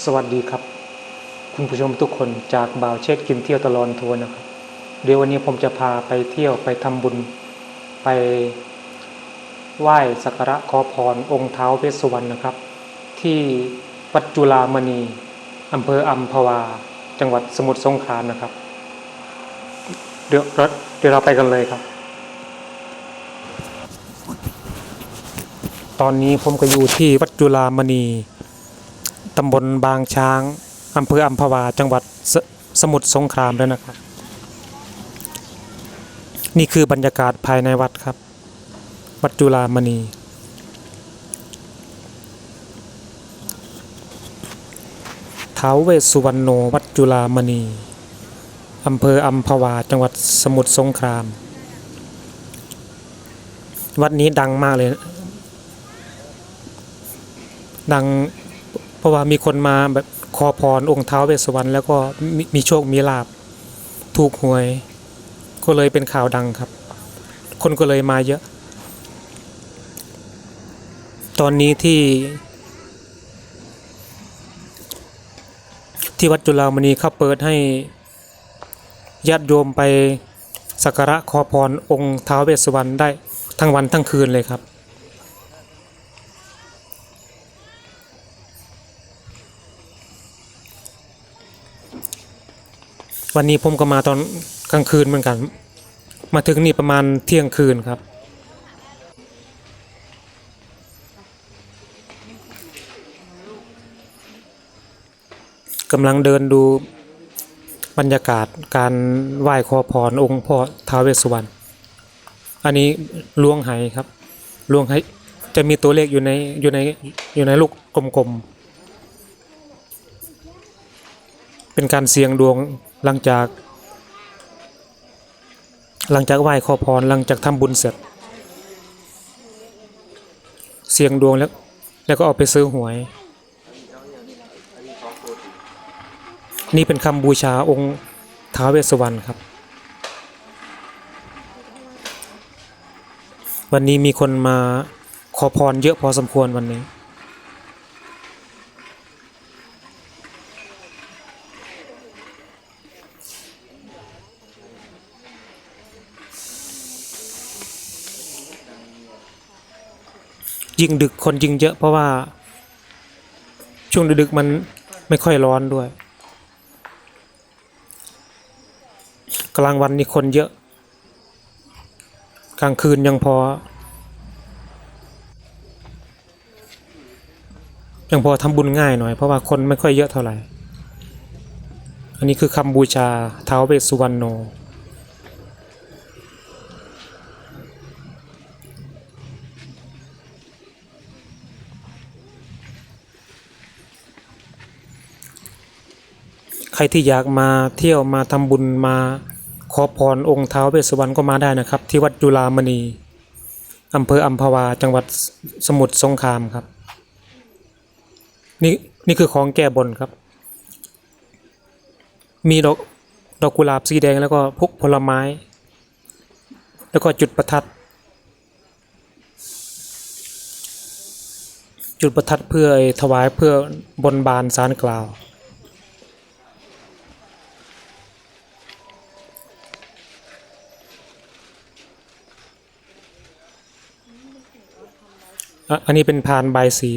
สวัสดีครับ คุณผู้ชมทุกคนจากบ่าวเช็คกินเที่ยวตลอดทัวร์นะครับ เดี๋ยววันนี้ผมจะพาไปเที่ยวไปทำบุญ ไปไหว้สักการะขอพรองค์เท้าเวสสุวรรณนะครับ ที่วัดจุฬามณีอำเภออัมพวา จังหวัดสมุทรสงครามนะครับ เดี๋ยวเราเดี๋ยวเราไปกันเลยครับ ตอนนี้ผมก็อยู่ที่วัดจุฬามณี ตำบลบางช้างอำเภออัมพวาจังหวัดสสมุทรสงครามแล้วนะครับ นี่คือบรรยากาศภายในวัดครับ วัดจุฬามณีท้าวเวสสุวรรณโนวัดจุฬามณีอำเภออัมพวาจังหวัดสมุทรสงคราม วัดนี้ดังมากเลย ดัง เพราะว่ามีคนมาแบบขอพรองค์ท้าเวสวรรณแล้วก็มีโชคมีลาบถูกหวย ก็เลยเป็นข่าวดังครับ คนก็เลยมาเยอะ ตอนนี้ที่ ที่วัดจุฬามณีเขาเปิดให้ญาติโยมไปสักการะขอพรองค์ท้าเวสสวรรณได้ทั้งวันทั้งคืนเลยครับ วันนี้ผมก็มาตอนกลางคืนเหมือนกัน มาถึงนี่ประมาณเที่ยงคืนครับ กำลังเดินดูบรรยากาศการไหว้ขอพรองค์พ่อท้าวเวสสุวรรณ อันนี้ล้วงไหครับล้วงไหจะมีตัวเลขอยู่ในอยู่ในอยู่ในลูกกลมๆ เป็นการเสี่ยงดวง หลังจาก หลังจากไหว้ขอพรหลังจากทำบุญเสร็จ เสี่ยงดวงแล้ว แล้วก็เอาไปซื้อหวย นี่เป็นคำบูชาองค์ท้าเวสสวรรณครับ วันนี้มีคนมาขอพรเยอะพอสมควรวันนี้ ยิ่งดึกคนยิ่งเยอะเพราะว่า ช่วงดึกๆมันไม่ค่อยร้อนด้วย กลางวันนี่คนเยอะ กลางคืนยังพอ ยังพอทำบุญง่ายหน่อย เพราะว่าคนไม่ค่อยเยอะเท่าไหร่ อันนี้คือคำบูชาเท้าเวสสุวรรณโน ใครที่อยากมาเที่ยวมาทำบุญมาขอพรองค์ท้าวเวสสุวรรณก็มาได้นะครับ ที่วัดจุฬามณีอำเภออัมพวาจังหวัดสมุทรสงครามครับ นี่นี่คือของแก้บนครับ มีดอกดอกกุหลาบสีแดงแล้วก็พวกผลไม้ แล้วก็จุดประทัด จุดประทัดเพื่อถวายเพื่อบนบานสารกล่าว อันนี้เป็นพานใบายสี